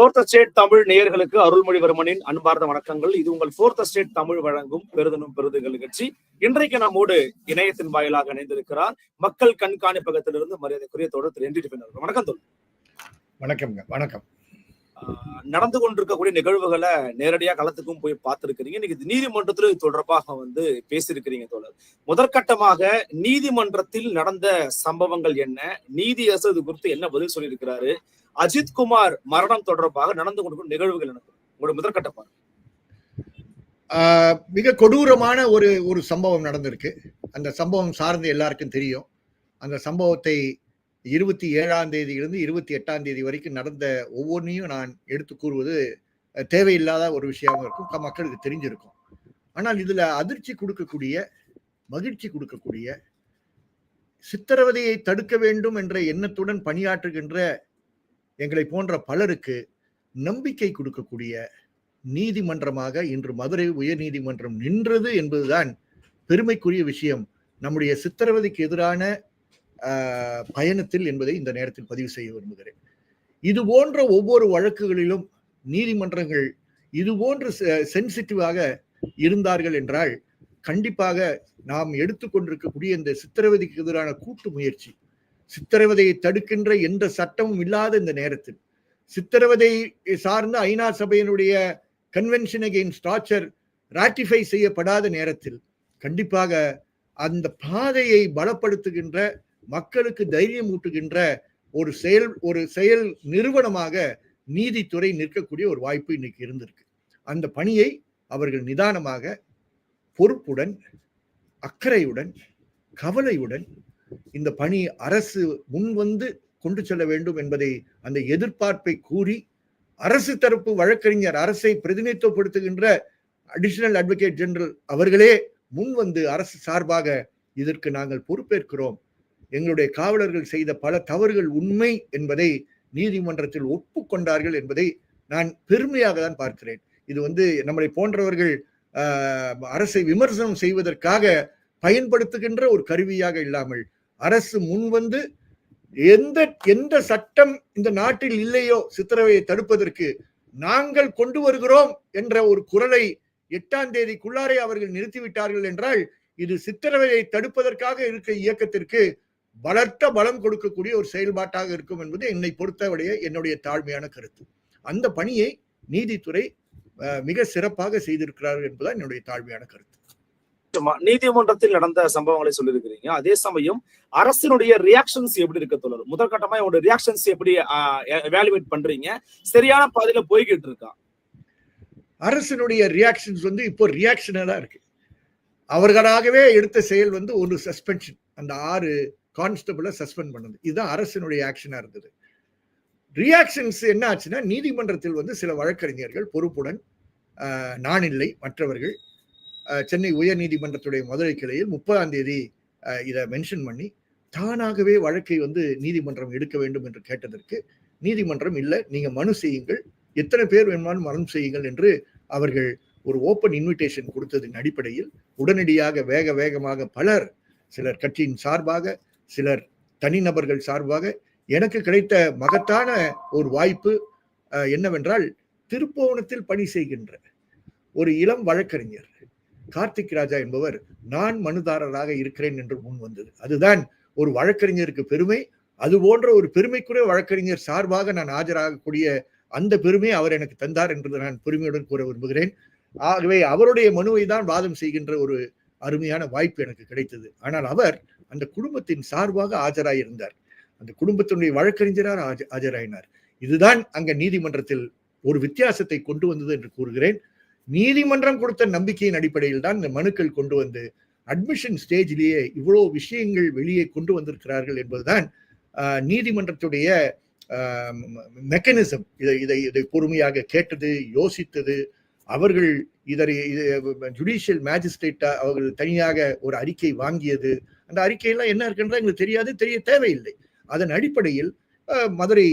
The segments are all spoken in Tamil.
ஃபோர்த் ஸ்டேட் தமிழ் நேயர்களுக்கு அருள்மொழிவர்மனின் அன்பார்ந்த வணக்கங்கள். இது உங்கள் ஃபோர்த் ஸ்டேட் தமிழ் வழங்கும் பெருதனும் பெருதுகள் நிகழ்ச்சி. இன்றைக்கு நம்மோடு இணையத்தின் வாயிலாக இணைந்திருக்கிறார். மக்கள் கண்காணிப்பகத்திலிருந்து மரியாதைக்குரிய தொடர் திரு என்டி. வணக்கம் வணக்கம்ங்க. வணக்கம். ஆஹ் நடந்து கொண்டிருக்கக்கூடிய நிகழ்வுகளை நேரடியா களத்துக்கும் போய் பார்த்திருக்கிறீங்க. இன்னைக்கு நீதிமன்றத்தில் தொடர்பாக வந்து பேசியிருக்கிறீங்க தோழர். முதற்கட்டமாக நீதிமன்றத்தில் நடந்த சம்பவங்கள் என்ன? நீதி அரசு இது குறித்து என்ன பதில் சொல்லியிருக்கிறாரு? அஜித் குமார் மரணம் தொடர்பாக நடந்து கொண்டிருக்கும் நிகழ்வுகள் என்ன? உங்களோட முதற்கட்ட பார்வை. மிக கொடூரமான ஒரு ஒரு சம்பவம் நடந்திருக்கு. அந்த சம்பவம் சார்ந்து எல்லாருக்கும் தெரியும். அந்த சம்பவத்தை இருபத்தி ஏழாம் தேதியிலிருந்து இருபத்தி எட்டாம் தேதி வரைக்கும் நடந்த ஒவ்வொன்றையும் நான் எடுத்து கூறுவது தேவையில்லாத ஒரு விஷயமாக இருக்கும். க- மக்களுக்கு தெரிஞ்சிருக்கும். ஆனால் இதில் அதிர்ச்சி கொடுக்கக்கூடிய மகிழ்ச்சி கொடுக்கக்கூடிய சித்திரவதையை தடுக்க வேண்டும் என்ற எண்ணத்துடன் பணியாற்றுகின்ற எங்களை போன்ற பலருக்கு நம்பிக்கை கொடுக்கக்கூடிய நீதிமன்றமாக இன்று மதுரை உயர் நீதிமன்றம் நின்றது என்பதுதான் பெருமைக்குரிய விஷயம். நம்முடைய சித்திரவதைக்கு எதிரான பயணத்தில் என்பதை இந்த நேரத்தில் பதிவு செய்ய விரும்புகிறேன். இது போன்ற ஒவ்வொரு வழக்குகளிலும் நீதிமன்றங்கள் இது போன்று சென்சிட்டிவாக இருந்தார்கள் என்றால் கண்டிப்பாக நாம் எடுத்துக்கொண்டிருக்கக்கூடிய இந்த சித்திரவதைக்கு எதிரான கூட்டு முயற்சி சித்திரவதையை தடுக்கின்ற எந்த சட்டமும் இல்லாத இந்த நேரத்தில். சித்திரவதை சார்ந்த ஐநா சபையினுடைய கன்வென்ஷன் அகெயின் டார்ச்சர் ராட்டிஃபை செய்யப்படாத நேரத்தில் கண்டிப்பாக அந்த பாதையை பலப்படுத்துகின்ற மக்களுக்கு தைரியம் ஊட்டுகின்ற ஒரு செயல் ஒரு செயல் நிறுவனமாக நீதித்துறை நிற்கக்கூடிய ஒரு வாய்ப்பு இன்னைக்கு இருந்திருக்கு. அந்த பணியை அவர்கள் நிதானமாக பொறுப்புடன் அக்கறையுடன் கவலையுடன் இந்த பணி அரசு முன் வந்து கொண்டு செல்ல வேண்டும் என்பதை அந்த எதிர்பார்ப்பை கூறி அரசு தரப்பு வழக்கறிஞர் அரசை பிரதிநிதித்துவப்படுத்துகின்ற அடிஷனல் அட்வொகேட் ஜெனரல் அவர்களே முன் வந்து அரசு சார்பாக இதற்கு நாங்கள் பொறுப்பேற்கிறோம். எங்களுடைய காவலர்கள் செய்த பல தவறுகள் உண்மை என்பதை நீதிமன்றத்தில் ஒப்புக்கொண்டார்கள் என்பதை நான் பெருமையாக தான் பார்க்கிறேன். இது வந்து நம்மளை போன்றவர்கள் ஆஹ், அரசை விமர்சனம் செய்வதற்காக பயன்படுத்துகின்ற ஒரு கருவியாக இல்லாமல் அரசு முன்வந்து எந்த எந்த சட்டம் இந்த நாட்டில் இல்லையோ சித்திரவையை தடுப்பதற்கு நாங்கள் கொண்டு வருகிறோம் என்ற ஒரு குரலை எட்டாம் தேதிக்குள்ளாரே அவர்கள் நிறுத்திவிட்டார்கள் என்றால் இது சித்திரவையை தடுப்பதற்காக இருக்க இயக்கத்திற்கு பலத்த பலம் கொடுக்கக்கூடிய ஒரு செயல்பாட்டாக இருக்கும் என்பது என்னை பொறுத்தவரைய என்னுடைய தாழ்மையான கருத்து. அந்த பணியை நீதித்துறை மிக சிறப்பாக செய்திருக்கிறார்கள் என்பதுதான் என்னுடைய தாழ்மையான கருத்து. நீதிமன்றத்தில் நடந்த சம்பவங்களை சொல்லியிருக்கிறீங்க. அதே சமயம் அரசினுடைய ரியாக்ஷன்ஸ் எப்படி இருக்க தோழர்? முதற்கட்டமா உங்களோட ரியாக்ஷன்ஸ் எப்படி எவாலுவேட் பண்றீங்க? சரியான பாதையில போய்கிட்டு இருக்கா? அரசினுடைய ரியாக்ஷன்ஸ் வந்து இப்போ ரியாக்ஷனா தான் இருக்கு. அவர்களாகவே எடுத்த செயல் வந்து ஒரு சஸ்பென்ஷன் அந்த ஆறு கான்ஸ்டபிளை சஸ்பெண்ட் பண்ணது. இதுதான் அரசினுடைய ஆக்ஷனாக இருந்தது. ரியாக்ஷன்ஸ் என்ன ஆச்சுன்னா நீதிமன்றத்தில் வந்து சில வழக்கறிஞர்கள் பொறுப்புடன் ஆஹ், நான் இல்லை மற்றவர்கள் சென்னை உயர் நீதிமன்றத்துடைய மதுரை கிளையில் முப்பதாம் தேதி இதை மென்ஷன் பண்ணி தானாகவே வழக்கை வந்து நீதிமன்றம் எடுக்க வேண்டும் என்று கேட்டதற்கு நீதிமன்றம் இல்லை நீங்க மனு செய்யுங்கள் எத்தனை பேர் வேணுமானும் மனு செய்யுங்கள் என்று அவர்கள் ஒரு ஓப்பன் இன்விடேஷன் கொடுத்ததின் அடிப்படையில் உடனடியாக வேக வேகமாக பலர் சிலர் கட்சியின் சார்பாக சிலர் தனிநபர்கள் சார்பாக எனக்கு கிடைத்த மகத்தான ஒரு வாய்ப்பு என்னவென்றால் திருப்போணத்தில் பணி செய்கின்ற ஒரு இளம் வழக்கறிஞர் கார்த்திக் ராஜா என்பவர் நான் மனுதாரராக இருக்கிறேன் என்று முன் வந்தது. அதுதான் ஒரு வழக்கறிஞருக்கு பெருமை. அது போன்ற ஒரு பெருமைக்குரிய வழக்கறிஞர் சார்பாக நான் ஆஜராகக்கூடிய அந்த பெருமையை அவர் எனக்கு தந்தார் என்று நான் பெருமையுடன் கூற விரும்புகிறேன். ஆகவே அவருடைய மனுவை தான் வாதம் செய்கின்ற ஒரு அருமையான வாய்ப்பு எனக்கு கிடைத்தது. ஆனால் அவர் அந்த குடும்பத்தின் சார்பாக ஆஜராயிருந்தார். அந்த குடும்பத்தினுடைய வழக்கறிஞராக ஆஜ- ஆஜராயினார். இதுதான் அங்க நீதிமன்றத்தில் ஒரு வித்தியாசத்தை கொண்டு வந்தது என்று கூறுகிறேன். நீதிமன்றம் கொடுத்த நம்பிக்கையின் அடிப்படையில் தான் இந்த மனுக்கள் கொண்டு வந்து அட்மிஷன் ஸ்டேஜிலேயே இவ்வளோ விஷயங்கள் வெளியே கொண்டு வந்திருக்கிறார்கள் என்பதுதான் நீதிமன்றத்துடைய மெக்கானிசம் இதை இதை இதை பொறுமையாக கேட்டது யோசித்தது. அவர்கள் இதனை ஜுடிஷியல் மேஜிஸ்ட்ரேட்டா அவர்கள் தனியாக ஒரு அறிக்கை வாங்கியது. அந்த அறிக்கையெல்லாம் என்ன இருக்குன்றா எங்களுக்கு தெரியாது தெரிய தேவையில்லை. அதன் அடிப்படையில் மதுரை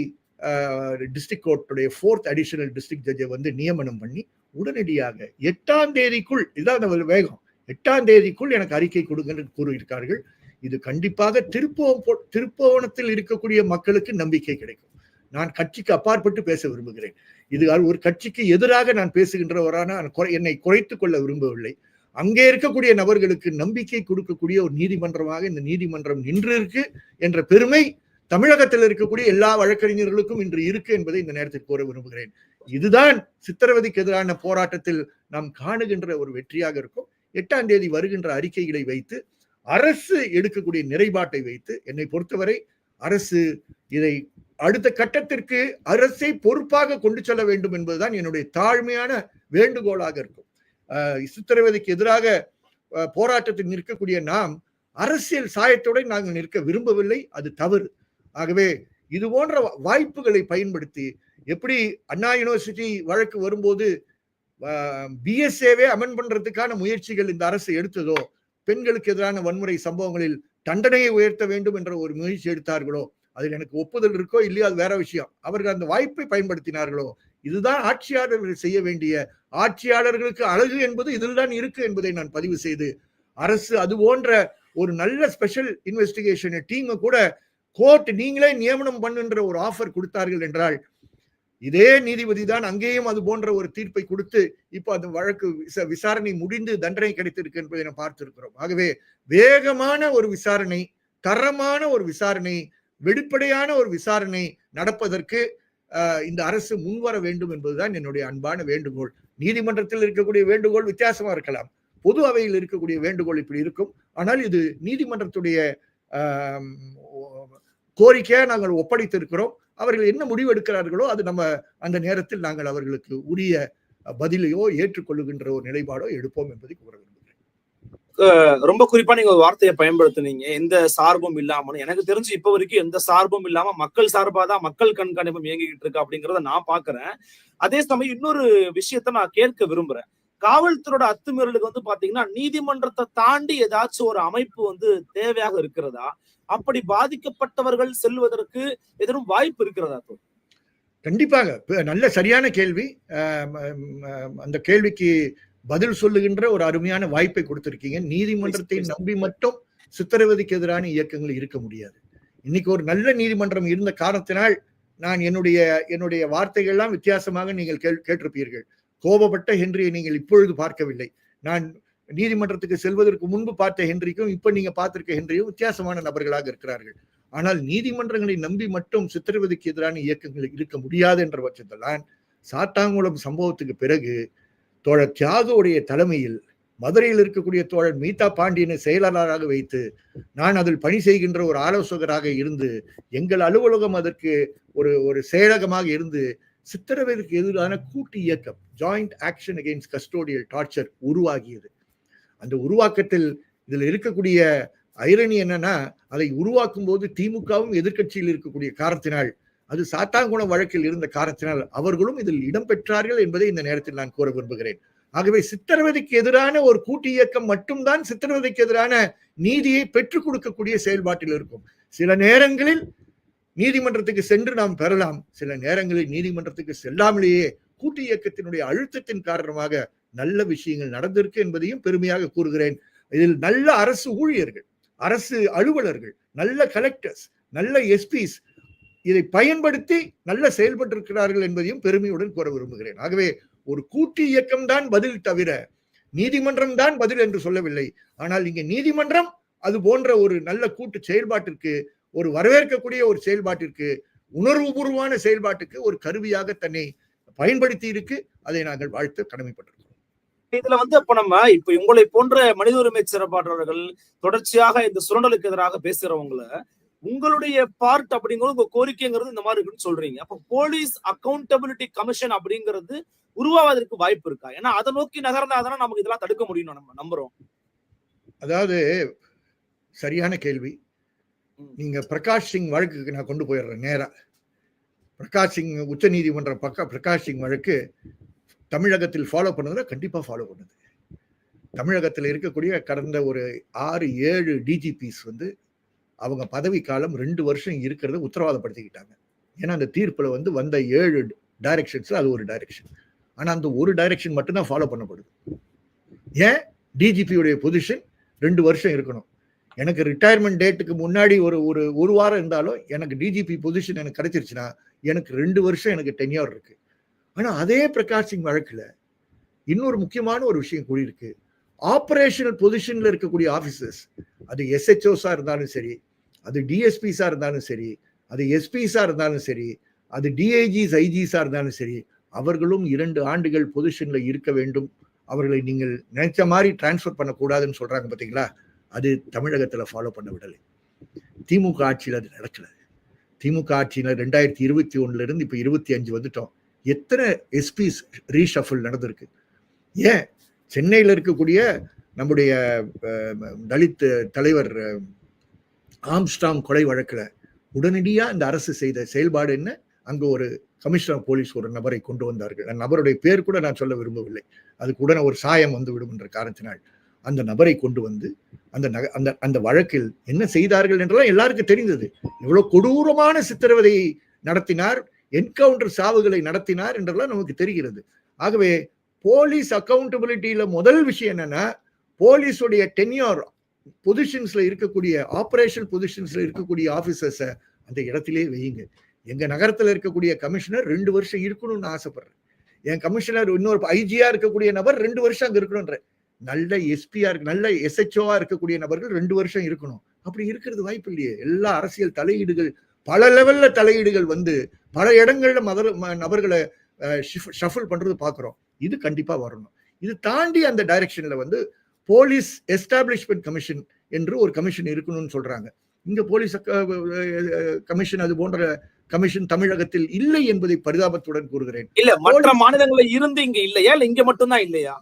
டிஸ்ட்ரிக்ட் கோர்ட்டுடைய ஃபோர்த் அடிஷனல் டிஸ்ட்ரிக்ட் ஜட்ஜை வந்து நியமனம் பண்ணி உடனடியாக எட்டாம் தேதிக்குள் இதான் அந்த வேகம். எட்டாம் தேதிக்குள் எனக்கு அறிக்கை கொடுங்கன்னு கூறியிருக்கார்கள். இது கண்டிப்பாக திருப்போம் திருப்போணத்தில் இருக்கக்கூடிய மக்களுக்கு நம்பிக்கை கிடைக்கும். நான் கட்சிக்கு அப்பாற்பட்டு பேச விரும்புகிறேன். இது ஒரு கட்சிக்கு எதிராக நான் பேசுகின்றவரான குறை- என்னை குறைத்துக் கொள்ள விரும்பவில்லை. அங்கே இருக்கக்கூடிய நபர்களுக்கு நம்பிக்கை கொடுக்கக்கூடிய ஒரு நீதிமன்றமாக இந்த நீதிமன்றம் நின்று இருக்கு என்ற பெருமை தமிழகத்தில் இருக்கக்கூடிய எல்லா வழக்கறிஞர்களுக்கும் இன்று இருக்கு என்பதை இந்த நேரத்தில் கூற விரும்புகிறேன். இதுதான் சித்திரவதைக்கு எதிரான போராட்டத்தில் நாம் காணுகின்ற ஒரு வெற்றியாக இருக்கும். எட்டாம் தேதி வருகின்ற அறிக்கைகளை வைத்து அரசு எடுக்கக்கூடிய நிறைபாட்டை வைத்து என்னை பொறுத்தவரை அரசு இதை அடுத்த கட்டத்திற்கு அரசை பொறுப்பாக கொண்டு செல்ல வேண்டும் என்பதுதான் என்னுடைய தாழ்மையான வேண்டுகோளாக இருக்கும். சித்திரவதைக்கு எதிராக போராட்டத்தில் நிற்கக்கூடிய நாம் அரசியல் சாயத்துடன் நாங்கள் நிற்க விரும்பவில்லை. அது தவறு. ஆகவே இது போன்ற வாய்ப்புகளை பயன்படுத்தி எப்படி அண்ணா யூனிவர்சிட்டி வழக்கு வரும்போது பிஎஸ்ஏவே அமெண்ட் பண்றதுக்கான முயற்சிகள் இந்த அரசு எடுத்ததோ பெண்களுக்கு எதிரான வன்முறை சம்பவங்களில் தண்டனையை உயர்த்த வேண்டும் என்ற ஒரு முயற்சி எடுத்தார்களோ அதில் எனக்கு ஒப்புதல் இருக்கோ இல்லையோ அது வேற விஷயம். அவர்கள் அந்த வாய்ப்பை பயன்படுத்தினார்களோ இதுதான் ஆட்சியாளர்கள் செய்ய வேண்டிய ஆட்சியாளர்களுக்கு அழகு என்பது இதில் தான் இருக்கு என்பதை நான் பதிவு செய்து அரசு அது போன்ற ஒரு நல்ல ஸ்பெஷல் இன்வெஸ்டிகேஷன் டீமை கூட கோர்ட் நீங்களே நியமனம் பண்ணுன்ற ஒரு ஆஃபர் கொடுத்தார்கள் என்றால் இதே நீதிபதி தான் அங்கேயும் அது போன்ற ஒரு தீர்ப்பை கொடுத்து இப்போ அந்த வழக்கு விசாரணை முடிந்து தண்டனை கிடைத்திருக்கு என்பதை நாம் பார்த்திருக்கிறோம். ஆகவே வேகமான ஒரு விசாரணை தரமான ஒரு விசாரணை வெளிப்படையான ஒரு விசாரணை நடப்பதற்கு இந்த அரசு முன்வர வேண்டும் என்பதுதான் என்னுடைய அன்பான வேண்டுகோள். நீதிமன்றத்தில் இருக்கக்கூடிய வேண்டுகோள் வித்தியாசமா இருக்கலாம். பொது அவையில் இருக்கக்கூடிய வேண்டுகோள் இப்படி இருக்கும். ஆனால் இது நீதிமன்றத்துடைய கோரிக்கையை நாங்கள் ஒப்படைத்திருக்கிறோம். அவர்கள் என்ன முடிவு எடுக்கிறார்களோ அது நம்ம அந்த நேரத்தில் நாங்கள் அவர்களுக்கு உரிய பதிலையோ ஏற்றுக்கொள்ளுகின்ற ஒரு நிலைப்பாடோ எடுப்போம் என்பதை கூற விரும்புகிறேன். ரொம்ப குறிப்பா நீங்க ஒரு வார்த்தையை பயன்படுத்துனீங்க. எந்த சார்பும் இல்லாமல் எனக்கு தெரிஞ்சு இப்ப வரைக்கும் எந்த சார்பும் இல்லாம மக்கள் சார்பா தான் மக்கள் கண்காணிப்பும் இயங்கிக்கிட்டு இருக்கு அப்படிங்கறத நான் பாக்குறேன். அதே சமயம் இன்னொரு விஷயத்த நான் கேட்க விரும்புறேன். காவல்துறையோட அத்துமீறலுக்கு வந்து பாத்தீங்கன்னா நீதிமன்றத்தை தாண்டி ஏதாச்சும் ஒரு அமைப்பு வந்து தேவையாக இருக்கிறதா? அப்படி பாதிக்கப்பட்டவர்கள் செல்வதற்கு எதிரும் வாய்ப்பு இருக்கிறதா தோழர்? கண்டிப்பாக. நல்ல சரியான கேள்வி. அந்த கேள்விக்கு பதில் சொல்லுகின்ற ஒரு அருமையான வாய்ப்பை கொடுத்திருக்கீங்க. நீதிமன்றத்தை. நம்பி மட்டும் சித்திரவதைக்கு எதிரான இயக்கங்கள் இருக்க முடியாது. இன்னைக்கு ஒரு நல்ல நீதிமன்றம் இருந்த காரணத்தினால் நான் என்னுடைய என்னுடைய வார்த்தைகள்லாம் வித்தியாசமாக நீங்கள் கேள் கேட்டிருப்பீர்கள். கோபப்பட்ட ஹென்ரியை நீங்கள் இப்பொழுது பார்க்கவில்லை. நான் நீதிமன்றத்துக்கு செல்வதற்கு முன்பு பார்த்த ஹென்றிக்கும் இப்ப நீங்க பார்த்திருக்க ஹென்றியும் வித்தியாசமான நபர்களாக இருக்கிறார்கள். ஆனால் நீதிமன்றங்களை நம்பி மட்டும் சித்திரவதைக்கு எதிரான இயக்கங்கள் இருக்க முடியாது என்ற பட்சத்தில்தான் சாத்தாங்குளம் சம்பவத்துக்கு பிறகு தோழர் தியாகவுடைய தலைமையில் மதுரையில் இருக்கக்கூடிய தோழர் மீதா பாண்டியனை செயலாளராக வைத்து நான் அதில் பணி செய்கின்ற ஒரு ஆலோசகராக இருந்து எங்கள் அலுவலகம் அதற்கு ஒரு ஒரு செயலகமாக இருந்து சித்திரவதைக்கு எதிரான கூட்டு இயக்கம் joint action against custodial torture உருவாகியது. அந்த உருவாக்கத்தில் இதில் இருக்கக்கூடிய ஐரணி என்னன்னா அதை உருவாக்கும் போது திமுகவும் எதிர்க்கட்சியில் இருக்கக்கூடிய காரணத்தினால் அது சாத்தாங்குளம் வழக்கில் இருந்த காரணத்தினால் அவர்களும் இதில் இடம்பெற்றார்கள் என்பதை இந்த நேரத்தில் நான் கூற விரும்புகிறேன். ஆகவே சித்திரவதைக்கு எதிரான ஒரு கூட்டு இயக்கம் மட்டும்தான் சித்திரவதைக்கு எதிரான நீதியை பெற்றுக் கொடுக்கக்கூடிய செயல்பாட்டில் இருக்கும். சில நேரங்களில் நீதிமன்றத்துக்கு சென்று நாம் பெறலாம். சில நேரங்களில் நீதிமன்றத்துக்கு செல்லாமலேயே கூட்டு இயக்கத்தினுடைய அழுத்தத்தின் காரணமாக நல்ல விஷயங்கள் நடந்திருக்கு என்பதையும் பெருமையாக கூறுகிறேன். இதில் நல்ல அரசு ஊழியர்கள் அரசு அலுவலர்கள் நல்ல கலெக்டர்ஸ் நல்ல எஸ்பிஸ் இதை பயன்படுத்தி நல்ல செயல்பட்டிருக்கிறார்கள் என்பதையும் பெருமையுடன் கூற விரும்புகிறேன். ஆகவே ஒரு கூட்டு இயக்கம் தான் பதில் தவிர நீதிமன்றம் தான் பதில் என்று சொல்லவில்லை. ஆனால் இங்கே நீதிமன்றம் அது போன்ற ஒரு நல்ல கூட்டு செயல்பாட்டிற்கு ஒரு வரவேற்கக்கூடிய ஒரு செயல்பாட்டிற்கு உணர்வுபூர்வமான செயல்பாட்டுக்கு ஒரு கருவியாக தன்னை பயன்படுத்தி இருக்கு. அதை நாங்கள் வாழ்த்து கடமைப்பட்டிருக்கோம் இதுல வந்து அப்ப நம்ம இப்ப உங்களை போன்ற மனித உரிமை சிறப்பாற்றவர்கள் தொடர்ச்சியாக இந்த சுரண்டலுக்கு எதிராக பேசுறவங்கள உங்களுடைய பார்ட் அப்படிங்கிறது உங்க கோரிக்கைங்கிறது இந்த மாதிரி இருக்குன்னு சொல்றீங்க. அப்ப போலீஸ் அக்கௌண்டபிலிட்டி கமிஷன் அப்படிங்கிறது உருவாவதற்கு வாய்ப்பு இருக்கா? ஏன்னா அதை நோக்கி நகர்ந்தா தானே நமக்கு இதெல்லாம் தடுக்க முடியும் நம்ம நம்புறோம். அதாவது சரியான கேள்வி. நீங்க பிரகாஷ் சிங் வழக்குக்கு நான் கொண்டு போயிடுறேன் நேரா. பிரகாஷ் சிங் உச்ச நீதிமன்றம் பக்க பிரகாஷ் சிங் வழக்கு தமிழகத்தில் ஃபாலோ பண்ணதுல கண்டிப்பாக ஃபாலோ பண்ணுது. தமிழகத்தில் இருக்கக்கூடிய கடந்த ஒரு ஆறு ஏழு டிஜிபிஸ் வந்து அவங்க பதவி காலம் ரெண்டு வருஷம் இருக்கிறத உத்தரவாதப்படுத்திக்கிட்டாங்க. ஏன்னா அந்த தீர்ப்பில் வந்து வந்த ஏழு டைரக்ஷன்ஸில் அது ஒரு டைரக்ஷன் ஆனால் அந்த ஒரு டைரக்ஷன் மட்டும்தான் ஃபாலோ பண்ணப்படுது. ஏன்? டிஜிபியுடைய பொசிஷன் ரெண்டு வருஷம் இருக்கணும். எனக்கு ரிட்டையர்மெண்ட் டேட்டுக்கு முன்னாடி ஒரு ஒரு ஒரு வாரம் இருந்தாலும் எனக்கு டிஜிபி பொசிஷன் எனக்கு கிடைச்சிருச்சுன்னா எனக்கு ரெண்டு வருஷம் எனக்கு டென்யூர் இருக்குது ஆனால் அதே பிரகாஷ் சிங் வழக்கில் இன்னொரு முக்கியமான ஒரு விஷயம் கூடியிருக்கு ஆப்ரேஷனல் பொசிஷனில் இருக்கக்கூடிய ஆஃபீஸர்ஸ் அது எஸ்ஹெச்ஓஸாக இருந்தாலும் சரி அது டிஎஸ்பிஸாக இருந்தாலும் சரி அது எஸ்பிஸாக இருந்தாலும் சரி அது டிஐஜிஸ் ஐஜிஸாக இருந்தாலும் சரி அவர்களும் இரண்டு ஆண்டுகள் பொசிஷனில் இருக்க வேண்டும். அவர்களை நீங்கள் நினைச்ச மாதிரி டிரான்ஸ்ஃபர் பண்ணக்கூடாதுன்னு சொல்றாங்க பார்த்தீங்களா அது தமிழகத்தில் ஃபாலோ பண்ண விடலை. திமுக ஆட்சியில் அது நடக்கல. திமுக ஆட்சியில் ரெண்டாயிரத்தி இருபத்தி ஒன்றுலேருந்து இப்போ இருபத்தி அஞ்சு வந்துட்டோம். எத்தனை எஸ்பிஸ் ரீஷஃபிள் நடந்திருக்கு? ஏன்? சென்னையில் இருக்கக்கூடிய நம்முடைய தலித் தலைவர் ஆம்ஸ்டாங் கொலை வழக்கில் உடனடியாக இந்த அரசு செய்த செயல்பாடு என்ன? அங்கே ஒரு கமிஷனர் போலீஸ் ஒரு நபரை கொண்டு வந்தார்கள். அந்த நபருடைய பேர் கூட நான் சொல்ல விரும்பவில்லை. அதுக்கு உடனே ஒரு சாயம் வந்து விடும் என்ற காரணத்தினால் அந்த நபரை கொண்டு வந்து அந்த நக அந்த அந்த வழக்கில் என்ன செய்தார்கள் என்றெல்லாம் எல்லாருக்கும் தெரிந்தது. இவ்வளோ கொடூரமான சித்திரவதை நடத்தினார் என்கவுண்டர் சாவுகளை நடத்தினார் என்றெல்லாம் நமக்கு தெரிகிறது. ஆகவே போலீஸ் அக்கௌண்டபிலிட்டியில முதல் விஷயம் என்னன்னா போலீஸுடைய டென்யூர் பொசிஷன்ஸ்ல இருக்கக்கூடிய ஆபரேஷன் பொசிஷன்ஸ்ல இருக்கக்கூடிய ஆபீசர்ஸ அந்த இடத்திலே வையுங்க எங்க நகரத்துல இருக்கக்கூடிய கமிஷனர் ரெண்டு வருஷம் இருக்கணும்னு ஆசைப்படுறேன். என் கமிஷனர் இன்னொரு ஐஜியா இருக்கக்கூடிய நபர் ரெண்டு வருஷம் அங்க இருக்கணும்ன்ற. நல்ல எஸ்பியா இருக்கு நல்ல எஸ்ஹெச்ஓவா இருக்கக்கூடிய நபர்கள் ரெண்டு வருஷம் இருக்கணும். அப்படி இருக்கிறது வாய்ப்பு இல்லையே. எல்லா அரசியல் தலையீடுகள் பல லெவல்ல தலையீடுகள் வந்து பல இடங்கள்ல மதர் நபர்களை ஷஃபிள் பண்றது பாக்குறோம். இது கண்டிப்பா வரணும். இது தாண்டி அந்த டைரக்ஷன்ல வந்து போலீஸ் எஸ்டாப்ளிஷ்மெண்ட் கமிஷன் என்று ஒரு கமிஷன் இருக்கணும்னு சொல்றாங்க. இங்க போலீஸ் கமிஷன் அது போன்ற கமிஷன் தமிழகத்தில் இல்லை என்பதை பரிதாபத்துடன் கூறுகிறேன். இல்ல மற்ற மாநிலங்கள்ல இருந்து இங்க இல்லையா? இல்ல இங்க மட்டும்தான் இல்லையா?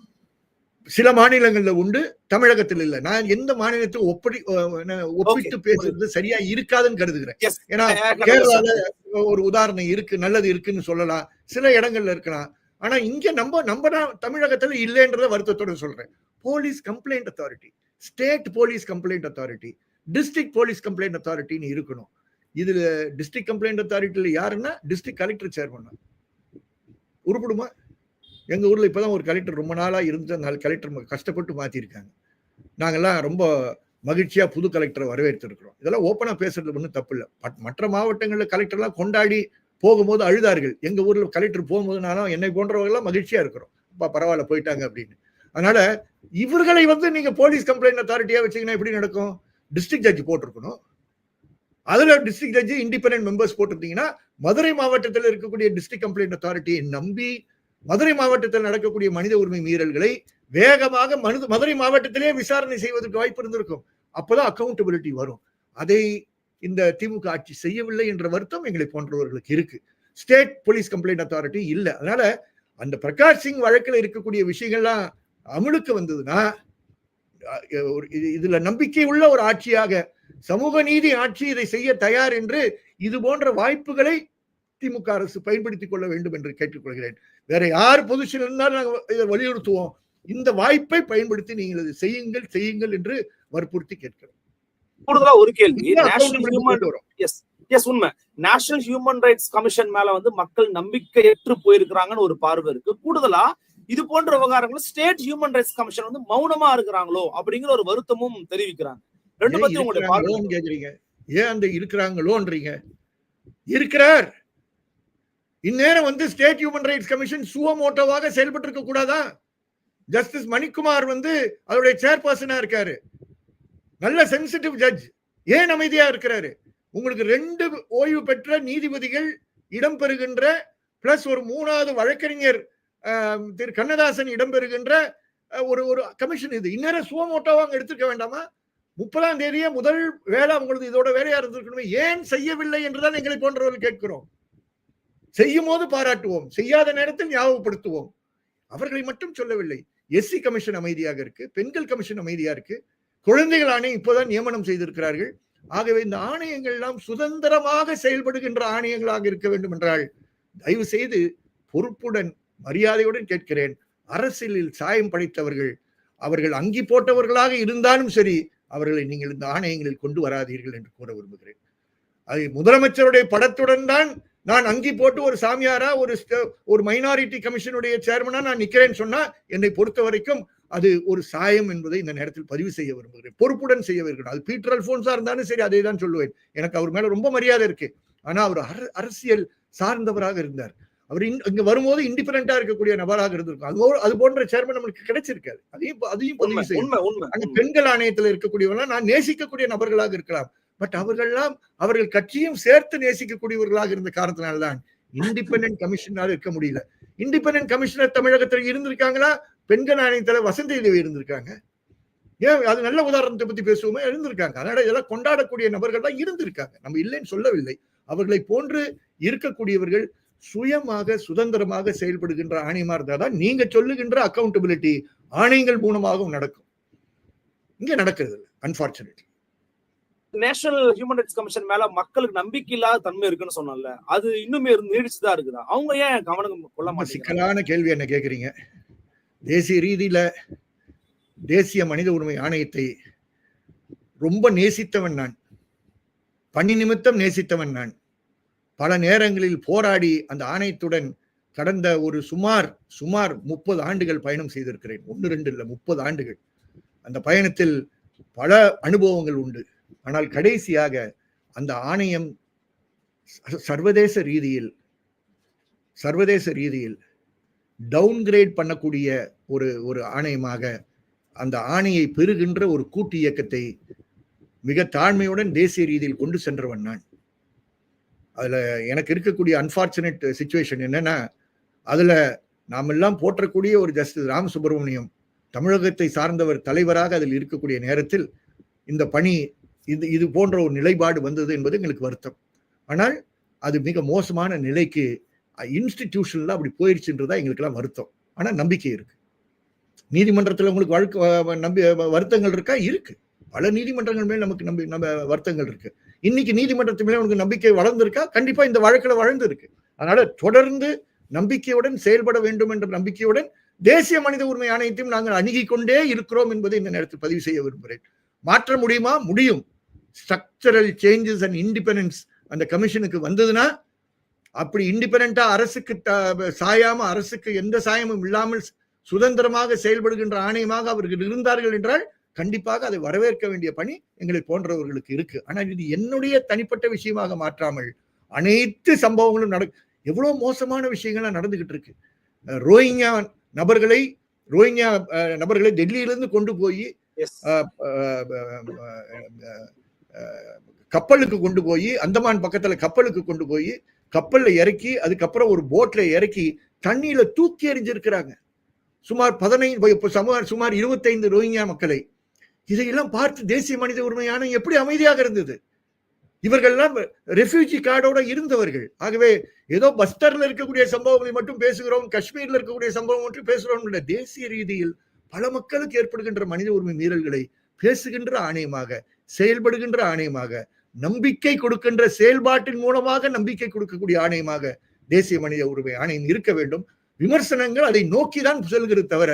சில மாநிலங்கள்ல உண்டு தமிழகத்தில் இல்ல. நான் எந்த மாநிலத்தை ஒப்படி ஒப்பிட்டு பேசுறது சரியா இருக்காதுன்னு கருதுகிறேன். ஏன்னா கேரளால ஒரு உதாரணம் இருக்கு நல்லது இருக்குன்னு சொல்லலாம். சில இடங்கள்ல இருக்கலாம். ஆனா இங்க நம்ம நம்ம தான் தமிழகத்துல இல்லைன்றத வருத்தத்தோட சொல்றேன். Police complaint authority state police complaint authority district police complaint அத்தாரிட்டின்னு இருக்கணும். இதுல டிஸ்ட்ரிக்ட் கம்ப்ளைண்ட் அத்தாரிட்டியில யாருன்னா டிஸ்ட்ரிக்ட் கலெக்டர் சேர்மன் உருப்படுமா? எங்க ஊர்ல இப்பதான் ஒரு கலெக்டர் ரொம்ப நாளா இருந்து அந்த கலெக்டர் கஷ்டப்பட்டு மாத்திருக்காங்க. நாங்கெல்லாம் ரொம்ப மகிழ்ச்சியா புது கலெக்டரை வரவேற்றிருக்கிறோம். இதெல்லாம் ஓப்பனா பேசுறது ஒன்றும் தப்பு இல்லை. பட் மற்ற மாவட்டங்கள்ல கலெக்டர்லாம் கொண்டாடி போகும்போது அழுதார்கள். எங்க ஊர்ல கலெக்டர் போகும்போது நானும் என்னை போன்றவர்கள்லாம் மகிழ்ச்சியாக மகிழ்ச்சியா இருக்கிறோம். அப்பா பரவாயில்ல போயிட்டாங்க அப்படின்னு. அதனால இவர்களை வந்து நீங்க போலீஸ் கம்ப்ளைண்ட் அத்தாரிட்டியா வச்சீங்கன்னா எப்படி நடக்கும்? டிஸ்ட்ரிக்ட் ஜட்ஜ் போட்டிருக்கணும். அதுல டிஸ்ட்ரிக்ட் ஜட்ஜி இண்டிபெண்டன்ட் மெம்பர்ஸ் போட்டிருந்தீங்கன்னா மதுரை மாவட்டத்தில் இருக்கக்கூடிய டிஸ்ட்ரிக்ட் கம்ப்ளைண்ட் அத்தாரிட்டியை நம்பி மதுரை மாவட்டத்தில் நடக்கக்கூடிய மனித உரிமை மீறல்களை வேகமாக மனித மதுரை மாவட்டத்திலே விசாரணை செய்வதற்கு வாய்ப்பு இருந்திருக்கும். அப்போதான் அக்கௌண்டபிலிட்டி வரும். அதை இந்த திமுக ஆட்சி செய்யவில்லை என்ற வருத்தம் எங்களை போன்றவர்களுக்கு இருக்கு. ஸ்டேட் போலீஸ் கம்ப்ளைண்ட் அத்தாரிட்டி இல்லை. அதனால அந்த பிரகாஷ் சிங் வழக்கில் இருக்கக்கூடிய விஷயங்கள்லாம் அமுலுக்கு வந்ததுன்னா ஒரு இது- இதுல நம்பிக்கை உள்ள ஒரு ஆட்சியாக சமூக நீதி ஆட்சி இதை செய்ய தயார் என்று இது போன்ற வாய்ப்புகளை திமுக அரசு பயன்படுத்திக் கொள்ள வேண்டும் என்று கேட்டுக்கொள்கிறேன். வேற யார் பொசிஷன் இருந்தாலும் நாங்கள் இதை வலியுறுத்துவோம். இந்த வாய்ப்பை பயன்படுத்தி நீங்கள் இதை செய்யுங்கள் செய்யுங்கள் என்று வற்புறுத்தி கேட்கிறோம். கூடுதலா ஒரு கேள்வி. எஸ் எஸ் உண்மை. நேஷனல் ஹியூமன் ரைட்ஸ் கமிஷன் மேல வந்து மக்கள் நம்பிக்கையற்று போயிருக்கிறாங்கன்னு ஒரு பார்வை இருக்கு. கூடுதலா இது போன்ற விவகாரங்கள் ஸ்டேட் ஹியூமன் ரைட்ஸ் கமிஷன் வந்து மௌனமா இருக்கிறாங்களோ அப்படிங்கிற ஒரு வருத்தமும் தெரிவிக்கிறாங்க. ரெண்டு பத்தி உங்களுடைய கேக்குறீங்க? ஏன் அந்த இருக்கிறாங்களோன்றீங்க? இருக்கிறார். இந்நேரம் வந்து ஸ்டேட் ஹியூமன் ரைட்ஸ் கமிஷன் சுவமோட்டோவாக செயல்பட்டு இருக்க கூடாதா? ஜஸ்டிஸ் மணிக்குமார் வந்து அவருடைய சேர்பர்சனா இருக்காரு. நல்ல சென்சிட்டிவ் ஜட்ஜ். ஏன் அமைதியா இருக்கிறாரு? உங்களுக்கு ரெண்டு ஓய்வு பெற்ற நீதிபதிகள் இடம்பெறுகின்ற பிளஸ் ஒரு மூணாவது வழக்கறிஞர் திரு கண்ணதாசன் இடம்பெறுகின்ற ஒரு ஒரு கமிஷன் இது. இந்நேரம் சுவமோட்டோவா அங்க எடுத்திருக்க வேண்டாமா? முப்பதாம் தேதியே முதல் வேலை அவங்களுக்கு இதோட வேலையா இருந்திருக்கணுமே. ஏன் செய்யவில்லை என்றுதான் எங்களை போன்றவர்கள் கேட்கிறோம். செய்யும் போது பாராட்டுவோம். செய்யாத நேரத்தில் ஞாபகப்படுத்துவோம். அவர்களை மட்டும் சொல்லவில்லை. எஸ்சி கமிஷன் அமைதியாக இருக்கு. பெண்கள் கமிஷன் அமைதியா இருக்கு. குழந்தைகள் ஆணையம் இப்போதான் நியமனம் செய்திருக்கிறார்கள். ஆகவே இந்த ஆணையங்கள் எல்லாம் சுதந்திரமாக செயல்படுகின்ற ஆணையங்களாக இருக்க வேண்டும் என்றால் தயவு செய்து பொறுப்புடன் மரியாதையுடன் கேட்கிறேன். அரசியலில் சாயம் படைத்தவர்கள் அவர்கள் அங்கி போட்டவர்களாக இருந்தாலும் சரி அவர்களை நீங்கள் இந்த ஆணையங்களில் கொண்டு வராதீர்கள் என்று கூற விரும்புகிறேன். அது முதலமைச்சருடைய படத்துடன் தான் நான் அங்கி போட்டு ஒரு சாமியாரா ஒரு ஒரு மைனாரிட்டி கமிஷனுடைய சேர்மனா நான் நிக்கிறேன்னு சொன்னா என்னை பொறுத்த வரைக்கும் அது ஒரு சாயம் என்பதை இந்த நேரத்தில் பதிவு செய்ய விரும்புகிறேன். பொறுப்புடன் செய்ய விரும்புகிறேன். அது பீட்டர் அல்போன்ஸா இருந்தாலும் சரி அதே தான் சொல்லுவேன். எனக்கு அவர் மேல ரொம்ப மரியாதை இருக்கு. ஆனா அவர் அர- அரசியல் சார்ந்தவராக இருந்தார். அவர் இங்க வரும்போது இண்டிபெண்டா இருக்கக்கூடிய நபராக இருந்திருக்கும். அது அது போன்ற சேர்மன் நம்மளுக்கு கிடைச்சிருக்காது அதையும் அதையும் பதிவு செய்யும் அங்க. பெண்கள் ஆணையத்தில் இருக்கக்கூடியவர்கள் நான் நேசிக்கக்கூடிய நபர்களாக இருக்கலாம். பட் அவர்கள்லாம் அவர்கள் கட்சியும் சேர்த்து நேசிக்கக்கூடியவர்களாக இருந்த காரணத்தினால்தான் இண்டிபெண்டன்ட் கமிஷனால இருக்க முடியல. இண்டிபெண்டன்ட் கமிஷனர் தமிழகத்தில் இருந்திருக்காங்களா? பெண்கள் ஆணையத்தில் வசந்தி தேவி இருந்திருக்காங்க. ஏன்? அது நல்ல உதாரணத்தை பத்தி பேசுவோமே? இருந்திருக்காங்க. அதனால இதெல்லாம் கொண்டாடக்கூடிய நபர்கள் தான் இருந்திருக்காங்க. நம்ம இல்லைன்னு சொல்லவில்லை. அவர்களை போன்று இருக்கக்கூடியவர்கள் சுயமாக சுதந்திரமாக செயல்படுகின்ற ஆணையமா இருந்தாதான் நீங்க சொல்லுகின்ற அக்கௌண்டபிலிட்டி ஆணையங்கள் மூலமாகவும் நடக்கும். இங்க நடக்கிறது unfortunately national human rights commission மேல மக்களுக்கு நம்பிக்கை இல்லாத தன்மை இருக்குன்னு சொன்னல அது இன்னுமே இருந்து நீடிச்சுதான் இருக்குதா. அவங்க ஏன் கவனம் கொள்ள சிக்கலான கேள்வி என்ன கேக்குறீங்க? தேசிய ரீதியில தேசிய மனித உரிமை ஆணையத்தை ரொம்ப நேசித்தவன் நான். பணி நிமித்தம் நேசித்தவன் நான். பல நேரங்களில் போராடி அந்த ஆணையத்துடன் கடந்த ஒரு சுமார் சுமார் முப்பது ஆண்டுகள் பயணம் செய்திருக்கிறேன். ஒன்று ரெண்டு இல்லை முப்பது ஆண்டுகள். அந்த பயணத்தில் பல அனுபவங்கள் உண்டு. ஆனால் கடைசியாக அந்த ஆணையம் சர்வதேச ரீதியில் சர்வதேச ரீதியில் டவுன்கிரேட் பண்ணக்கூடிய ஒரு ஒரு ஆணையமாக அந்த ஆணையை பெறுகின்ற ஒரு கூட்டு இயக்கத்தை மிக தாழ்மையுடன் தேசிய ரீதியில் கொண்டு சென்றவன் நான். அதில் எனக்கு இருக்கக்கூடிய அன்பார்ச்சுனேட் சுச்சுவேஷன் என்னன்னா அதில் நாம் எல்லாம் போற்றக்கூடிய ஒரு ஜஸ்டிஸ் ராம் சுப்பிரமணியம் தமிழகத்தை சார்ந்தவர் தலைவராக அதில் இருக்கக்கூடிய நேரத்தில் இந்த பணி இது இது போன்ற ஒரு நிலைப்பாடு வந்தது என்பது எங்களுக்கு வருத்தம். ஆனால் அது மிக மோசமான நிலைக்கு இன்ஸ்டிடியூஷனில் அப்படி போயிடுச்சுன்றதா எங்களுக்கெல்லாம் வருத்தம். ஆனால் நம்பிக்கை இருக்கு. நீதிமன்றத்தில் உங்களுக்கு வழக்கு வ- நம்பி வருத்தங்கள் இருக்கா? இருக்கு. பல நீதிமன்றங்கள் மேல் நமக்கு நம்பி நம்ம வருத்தங்கள் இருக்கு. இன்னைக்கு நீதிமன்றத்து மேலே உனக்கு நம்பிக்கை வளர்ந்துருக்கா? கண்டிப்பா இந்த வழக்குல வளர்ந்துருக்கு. அதனால தொடர்ந்து நம்பிக்கையுடன் செயல்பட வேண்டும் என்ற நம்பிக்கையுடன் தேசிய மனித உரிமை ஆணையத்தையும் நாங்கள் அணுகி கொண்டே இருக்கிறோம் என்பதை இந்த நேரத்தில் பதிவு செய்ய விரும்புகிறேன். மாற்ற முடியுமா? முடியும். ஸ்ட்ரக்சரல் சேஞ்சஸ் அண்ட் இண்டிபெண்டன்ஸ் அந்த கமிஷனுக்கு வந்ததுன்னா அப்படி இண்டிபெண்டா அரசுக்கு சாயாம அரசுக்கு எந்த சாயமும் இல்லாமல் சுதந்திரமாக செயல்படுகின்ற ஆணையமாக அவர்கள் இருந்தார்கள் என்றால் கண்டிப்பாக அதை வரவேற்க வேண்டிய பணி எங்களை போன்றவர்களுக்கு இருக்கு. ஆனால் இது என்னுடைய தனிப்பட்ட விஷயமாக மாற்றாமல் அனைத்து சம்பவங்களும் நட எவ்வளவு மோசமான விஷயங்கள்லாம் நடந்துகிட்டு இருக்கு. அஹ் ரோஹிங்யா நபர்களை ரோஹிங்யா அஹ், நபர்களை டெல்லியிலிருந்து கொண்டு போய் கப்பலுக்கு கொண்டு போய் அந்தமான் பக்கத்துல கப்பலுக்கு கொண்டு போய் கப்பல்ல இறக்கி அதுக்கப்புறம் ஒரு போட்ல இறக்கி தண்ணியில தூக்கி எறிஞ்சிருக்கிறாங்க. சுமார் பதினைந்து சுமார் சுமார் இருபத்தைந்து ரோஹிங்யா மக்களை. இதையெல்லாம் பார்த்து தேசிய மனித உரிமை ஆணையம் எப்படி அமைதியாக இருந்தது? இவர்கள்லாம் ரெஃப்யூஜி கார்டோட இருந்தவர்கள். ஆகவே ஏதோ பஸ்டர்ல இருக்கக்கூடிய சம்பவங்களை மட்டும் பேசுகிறோம் காஷ்மீர்ல இருக்கக்கூடிய சம்பவம் மட்டும் பேசுகிறோம் தேசிய ரீதியில் பல மக்களுக்கு ஏற்படுகின்ற மனித உரிமை மீறல்களை பேசுகின்ற ஆணையமாக செயல்படுகின்ற ஆணையமாக நம்பிக்கை கொடுக்கின்ற செயல்பாட்டின் மூலமாக நம்பிக்கை கொடுக்கக்கூடிய ஆணையமாக தேசிய மனித உரிமை ஆணையம் இருக்க வேண்டும். விமர்சனங்கள் அதை நோக்கிதான் செல்கிறது தவிர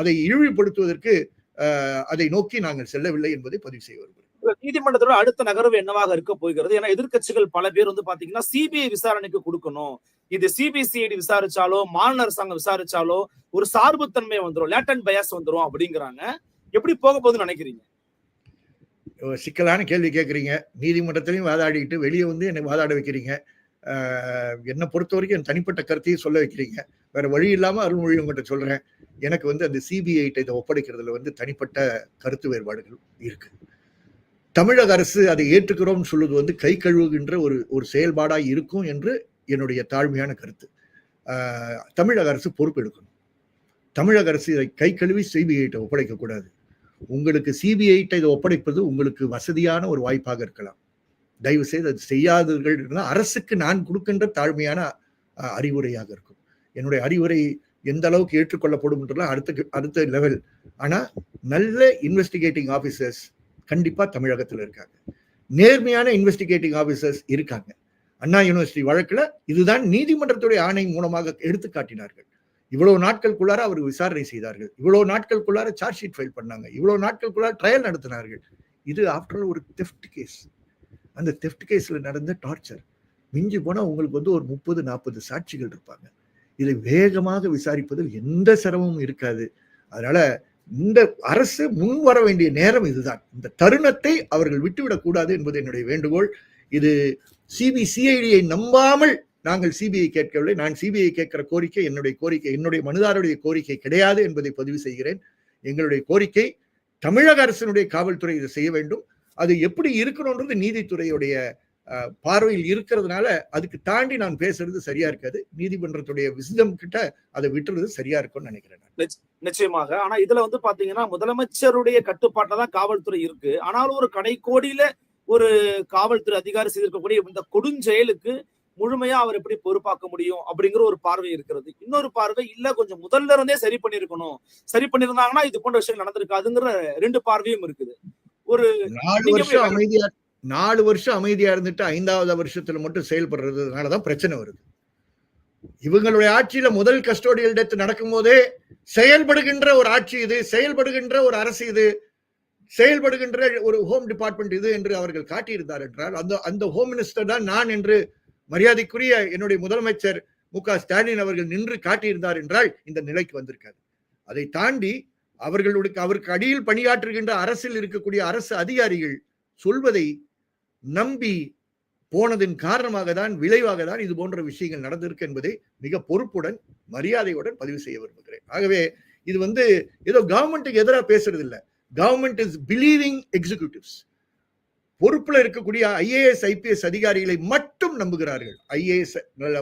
அதை இழிவுபடுத்துவதற்கு அதை நோக்கி நாங்கள் செல்லவில்லை என்பதை பதிவு செய்ய வருகிறோம் நீதிமன்றத்தோட அடுத்த நகர்வு என்னவாக இருக்க போகிறது? ஏன்னா எதிர்கட்சிகள் பல பேர் வந்து பாத்தீங்கன்னா சிபிஐ விசாரணைக்கு கொடுக்கணும். இது சிபிசிஐடி விசாரிச்சாலோ மாநில அரசாங்கம் விசாரிச்சாலோ ஒரு சார்புத்தன்மை வந்துடும் லேட்டன் பயாஸ் வந்துரும் அப்படிங்கிறாங்க. எப்படி போக போகுதுன்னு நினைக்கிறீங்க? சிக்கலான கேள்வி கேட்குறீங்க. நீதிமன்றத்திலையும் வாதாடிக்கிட்டு வெளியே வந்து என்னை வாதாட வைக்கிறீங்க. என்னை பொறுத்த வரைக்கும் என் தனிப்பட்ட கருத்தையும் சொல்ல வைக்கிறீங்க. வேற வழி இல்லாமல் அருள்மொழி உங்கள்கிட்ட சொல்கிறேன் எனக்கு வந்து அந்த சிபிஐட்டை இதை ஒப்படைக்கிறதுல வந்து தனிப்பட்ட கருத்து வேறுபாடுகள் இருக்கு. தமிழக அரசு அதை ஏற்றுக்கிறோம்னு சொல்லுவது வந்து கை கழுவுகின்ற ஒரு ஒரு செயல்பாடாக இருக்கும் என்று என்னுடைய தாழ்மையான கருத்து. தமிழக அரசு பொறுப்பெடுக்கணும் தமிழக அரசு இதை கை கழுவி சிபிஐட்ட ஒப்படைக்கக்கூடாது உங்களுக்கு சிபிஐட்ட இதை ஒப்படைப்பது உங்களுக்கு வசதியான ஒரு வாய்ப்பாக இருக்கலாம். தயவு செய்து அது செய்யாதீர்கள் இருந்தால் அரசுக்கு நான் கொடுக்கின்ற தாழ்மையான அறிவுரையாக இருக்கும். என்னுடைய அறிவுரை எந்த அளவுக்கு ஏற்றுக்கொள்ளப்படும்ன்றதுலாம் அடுத்த அடுத்த லெவல் ஆனால் நல்ல இன்வெஸ்டிகேட்டிங் ஆஃபீஸர்ஸ் கண்டிப்பாக தமிழகத்தில் இருக்காங்க. நேர்மையான இன்வெஸ்டிகேட்டிங் ஆஃபீஸர்ஸ் இருக்காங்க. அண்ணா யூனிவர்சிட்டி வழக்கில் இதுதான் நீதிமன்றத்துடைய ஆணை மூலமாக எடுத்து காட்டினார்கள் இவ்வளவு நாட்களுக்குள்ளார அவர் விசாரணை செய்தார்கள். இவ்வளவு நாட்களுக்குள்ளார சார்ஜ் ஷீட் ஃபைல் பண்ணாங்க. இவ்வளவு நாட்களுக்குள்ளார ட்ரையல் நடத்தினார்கள். இது ஆஃப்டர் ஒரு தெஃப்ட் கேஸ் அந்த தெஃப்ட் கேஸில் நடந்த டார்ச்சர் மிஞ்சி போனால் உங்களுக்கு வந்து ஒரு முப்பது நாற்பது சாட்சிகள் இருப்பாங்க. இதை வேகமாக விசாரிப்பதில் எந்த சிரமமும் இருக்காது. அதனால இந்த அரசு முன் வர வேண்டிய நேரம் இதுதான். இந்த தருணத்தை அவர்கள் விட்டுவிடக் கூடாது என்பது என்னுடைய வேண்டுகோள். இது சிபிசிஐடியை நம்பாமல் நாங்கள் சிபிஐ கேட்கவில்லை. நான் சிபிஐ கேட்கிற கோரிக்கை என்னுடைய கோரிக்கை என்னுடைய மனுதாருடைய கோரிக்கை கிடையாது என்பதை பதிவு செய்கிறேன். எங்களுடைய கோரிக்கை தமிழக அரசினுடைய காவல்துறை இதை செய்ய வேண்டும். அது எப்படி இருக்கணும்ன்றது நீதித்துறையுடைய பார்வையில் இருக்கிறதுனால அதுக்கு தாண்டி நான் பேசுறது சரியா இருக்காது. நீதிமன்றத்துடைய விசிதம் கிட்ட அதை விட்டுறது சரியா இருக்கும்னு நினைக்கிறேன் நான். நிச்சயமாக. ஆனா இதுல வந்து பாத்தீங்கன்னா முதலமைச்சருடைய கட்டுப்பாட்டில தான் காவல்துறை இருக்கு. ஆனாலும் ஒரு கடைக்கோடியில ஒரு காவல்துறை அதிகாரி செய்திருக்கக்கூடிய இந்த கொடுஞ்செயலுக்கு முழுமையா அவர் எப்படி பொறுப்பாக்க முடியும் அப்படிங்கிற ஒரு பார்வை இருக்கிறது. இன்னொரு பார்வை இல்ல கொஞ்சம் முதல்ல இருந்தே சரி பண்ணிருக்கணும் சரி பண்ணிருந்தாங்கன்னா இது போன்ற விஷயம் நடந்திருக்காதுங்கிற ரெண்டு பார்வையும் இருக்குது. ஒரு நாலு வருஷம் அமைதியா நாலு வருஷம் அமைதியா இருந்துட்டு ஐந்தாவது வருஷத்துல மட்டும் செயல்படுறதுனாலதான் பிரச்சனை வருது. இவங்களுடைய ஆட்சியில முதல் கஸ்டோடியல் டெத் நடக்கும் போதே செயல்படுகின்ற ஒரு ஆட்சி இது செயல்படுகின்ற ஒரு அரசு இது செயல்படுகின்ற ஒரு ஹோம் டிபார்ட்மெண்ட் இது என்று அவர்கள் காட்டியிருந்தார் என்றால் அந்த அந்த ஹோம் மினிஸ்டர் தான் நான் என்று மரியாதைக்குரிய என்னுடைய முதலமைச்சர் மு க ஸ்டாலின் அவர்கள் நின்று காட்டியிருந்தார் என்றால் இந்த நிலைக்கு வந்திருக்காது. அதை தாண்டி அவர்களுடைய அவருக்கு அடியில் பணியாற்றுகின்ற அரசில் இருக்கக்கூடிய அரசு அதிகாரிகள் சொல்வதை நம்பி போனதின் காரணமாக தான் விளைவாக தான் இது போன்ற விஷயங்கள் நடந்திருக்கு என்பதை மிக பொறுப்புடன் மரியாதையுடன் பதிவு செய்ய விரும்புகிறேன். ஆகவே இது வந்து ஏதோ கவர்மெண்ட்டுக்கு எதிராக பேசுறது இல்லை கவர்மெண்ட் இஸ் பிலீவிங் எக்ஸிகியூட்டிவ்ஸ் பொறுப்புல இருக்கக்கூடிய ஐஏஎஸ் ஐபிஎஸ் அதிகாரிகளை மட்டும் நம்புகிறார்கள். ஐஏஎஸ்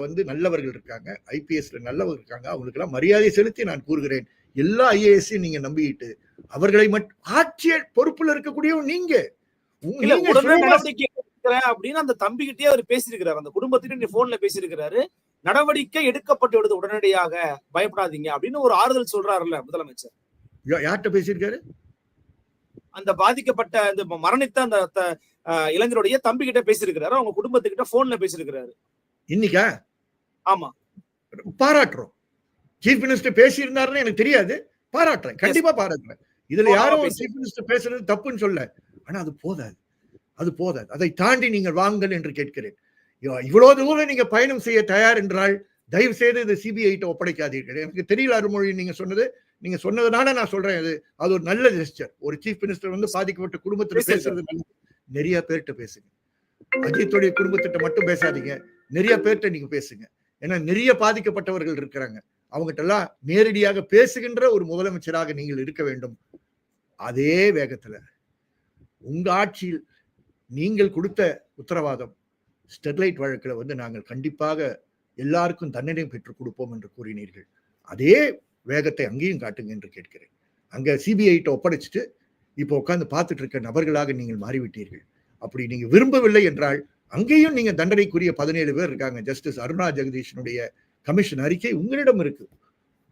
வந்து நல்லவர்கள் இருக்காங்க. ஐபிஎஸ்ல நல்லவர்கள் இருக்காங்க. அவங்களுக்கு எல்லாம் மரியாதை செலுத்தி நான் கூறுகிறேன். எல்லா ஐஏஎஸ்ஸையும் நீங்க நம்பிட்டு அவர்களை மட்டும் ஆட்சியர் பொறுப்புல இருக்கக்கூடியவங்க நீங்க. அப்படின்னு அந்த தம்பிகிட்டே அவர் பேசியிருக்கிறாரு. அந்த குடும்பத்திட்ட நீ போன்ல பேசியிருக்கிறாரு. நடவடிக்கை எடுக்கப்பட்டு விடுது உடனடியாக. பயப்படாதீங்க அப்படின்னு ஒரு ஆறுதல் சொல்றாருல்ல முதலமைச்சர். யார்கிட்ட பேசியிருக்காரு? அந்த பாதிக்கப்பட்ட அந்த மரணித்த அந்த இளைஞருடைய தம்பி கிட்ட பேசியிருக்கிறாரு. அவங்க குடும்பத்துக்கிட்ட போன்ல பேசியிருக்கிறாரு. இன்னைக்கா? ஆமா. பாராட்டுறோம். சீஃப் மினிஸ்டர் பேசியிருந்தாருன்னு எனக்கு தெரியாது. பாராட்டுறேன். கண்டிப்பா பாராட்டுறேன். இதுல யாரும் சீஃப் மினிஸ்டர் பேசுறது தப்புன்னு சொல்ல. ஆனா அது போதாது. அது போதாது. அதை தாண்டி நீங்கள் வாங்கள் என்று கேட்கிறேன். இவ- இவ்வளவு தூரம் நீங்க பயணம் செய்ய தயார் என்றால் தயவு செய்து இது சிபிஐட்ட ஒப்படைக்காதீர்கள். எனக்கு தெரியல அருள்மொழி நீங்க சொன்னது. நீங்க சொன்னதுனால நான் சொல்றேன் அது அது ஒரு நல்ல ஜெஸ்டர் ஒரு சீஃப் மினிஸ்டர் வந்து பாதிக்கப்பட்ட குடும்பத்துல. பேசுறது. நிறைய பேர்கிட்ட பேசுங்க. அஜித்துடைய குடும்பத்திட்ட மட்டும் பேசாதீங்க. நிறைய பேர்கிட்ட நீங்க பேசுங்க. ஏன்னா நிறைய பாதிக்கப்பட்டவர்கள் இருக்கிறாங்க. அவங்ககிட்ட எல்லாம் நேரடியாக பேசுகின்ற ஒரு முதலமைச்சராக நீங்கள் இருக்க வேண்டும். அதே வேகத்துல உங்க ஆட்சியில் நீங்கள் கொடுத்த உத்தரவாதம் ஸ்டெர்லைட் வழக்குல வந்து நாங்கள் கண்டிப்பாக எல்லாருக்கும் தண்டனை பெற்றுக் கொடுப்போம் என்று கூறினீர்கள். அதே வேகத்தை அங்கேயும் காட்டுங்க என்று கேட்கிறேன். அங்கே சிபிஐட்ட ஒப்படைச்சிட்டு இப்போ உட்காந்து பார்த்துட்டு இருக்க நபர்களாக நீங்கள் மாறிவிட்டீர்கள். அப்படி நீங்கள் விரும்பவில்லை என்றால் அங்கேயும் நீங்கள் தண்டனைக்குரிய பதினேழு பேர் இருக்காங்க. ஜஸ்டிஸ் அருணா ஜெகதீஷனுடைய கமிஷன் அறிக்கை உங்களிடம் இருக்கு.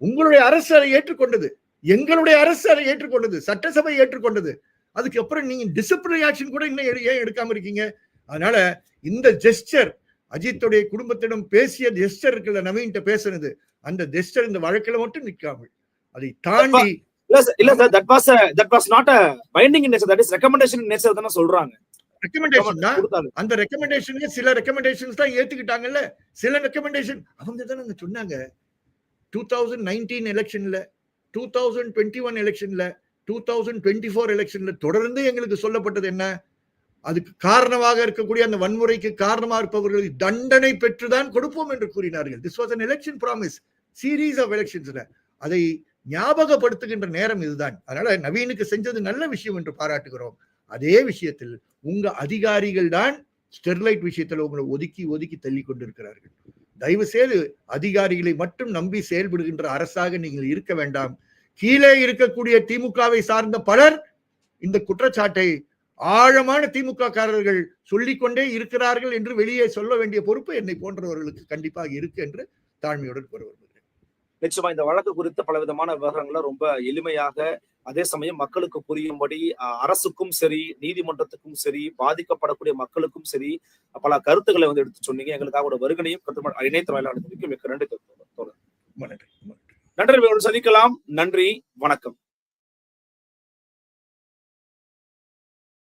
உங்களுடைய அரசு அதை ஏற்றுக்கொண்டது. எங்களுடைய அரசு அதை ஏற்றுக்கொண்டது. சட்டசபை ஏற்றுக்கொண்டது. அதுக்கப்புறம் நீங்கள் நீங்க டிசிப்ளினரி ஆக்ஷன் கூட இன்னும் ஏன் எடுக்காம இருக்கீங்க? அதனால இந்த ஜெஸ்டர் அஜித்துடைய குடும்பத்திடம் பேசிய ஜெஸ்டர் இருக்குல்ல நவீன்ட்ட பேசுனது. அந்த ஜெஸ்டர் இந்த வழக்குல மட்டும் நிற்காமல் அதை தாண்டி இல்ல சார் இல்ல sir that was that was not a binding nature that is recommendation nature தானே சொல்றாங்க. ரெக்கமெண்டேஷன் அந்த ரெக்கமெண்டேஷன்ல சில ரெக்கமெண்டேஷன்ஸ் தான் ஏத்துக்கிட்டாங்கல்ல. சில ரெக்கமெண்டேஷன் அவங்க தானே சொன்னாங்க. டூ தௌசண்ட் நைன்டீன் எலெக்ஷன்ல டூ தௌசண்ட் டுவெண்ட்டி ஒன் எலெக்ஷன்ல டூ தௌசண்ட் டுவெண்ட்டி ஃபோர் எலெக்ஷன்ல தொடர்ந்து எங்களுக்கு சொல்லப்பட்டது என்ன? அதுக்கு காரணமாக இருக்கக்கூடிய அந்த வன்முறைக்கு காரணமாக இருப்பவர்களை தண்டனை பெற்றுதான் கொடுப்போம் என்று கூறினார்கள். This was an election promise series of எலெக்ஷன்ஸ்ல அதை ஞாபகப்படுத்துகின்ற நேரம் இதுதான். அதனால நவீனுக்கு செஞ்சது நல்ல விஷயம் என்று பாராட்டுகிறோம். அதே விஷயத்தில் உங்க அதிகாரிகள் தான் ஸ்டெர்லைட் விஷயத்தில் உங்களை ஒதுக்கி ஒதுக்கி தள்ளி கொண்டிருக்கிறார்கள். தயவு செய்து அதிகாரிகளை மட்டும் நம்பி செயல்படுகின்ற அரசாக நீங்கள் இருக்க வேண்டாம். கீழே இருக்கக்கூடிய திமுகவை சார்ந்த பலர் இந்த குற்றச்சாட்டை ஆழமான திமுக காரர்கள் சொல்லிக்கொண்டே இருக்கிறார்கள் என்று வெளியே சொல்ல வேண்டிய பொறுப்பு என்னை போன்றவர்களுக்கு கண்டிப்பாக இருக்கு என்று தாழ்மையுடன் கூற விரும்புகிறேன். நிச்சயமா இந்த வழக்கு குறித்த பல விதமான விவரங்களை ரொம்ப எளிமையாக அதே சமயம் மக்களுக்கு புரியும்படி அரசுக்கும் சரி நீதிமன்றத்துக்கும் சரி பாதிக்கப்படக்கூடிய மக்களுக்கும் சரி பல கருத்துக்களை வந்து எடுத்து சொன்னீங்க. எங்களுக்காக ஒரு வருகனையும் கருத்து இணையத்த வாயிலாக மிக்க. நன்றி நன்றி சந்திக்கலாம். நன்றி வணக்கம்.